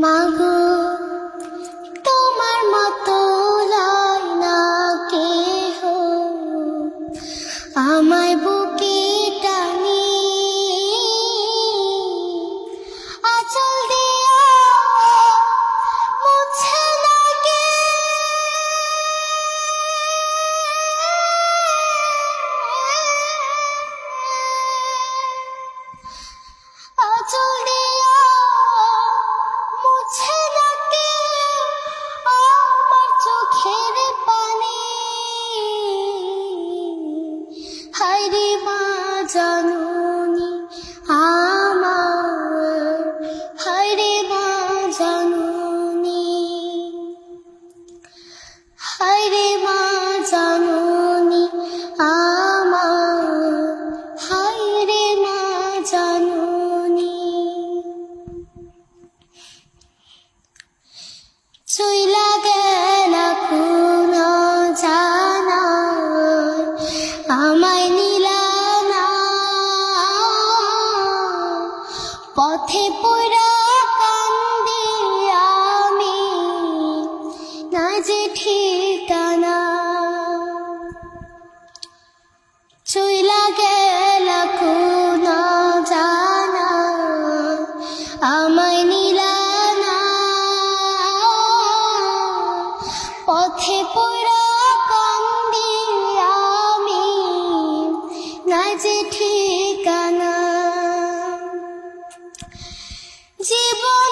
মাগো তোমার মতো না কেহ। আমায় বুকে হায়রে মা জানুনি আমার হায়রে মা জানুনি। হায়রে মা জানুনি আমার হায়রে মা জানুনি। চইলা গেলা আমায় নিলা না। পথে পুরা কান্দি আমি, না যে ঠিকানা। চইলা গেলা কোন জানা, আমায় নিলা না। পথে পুরা জীবন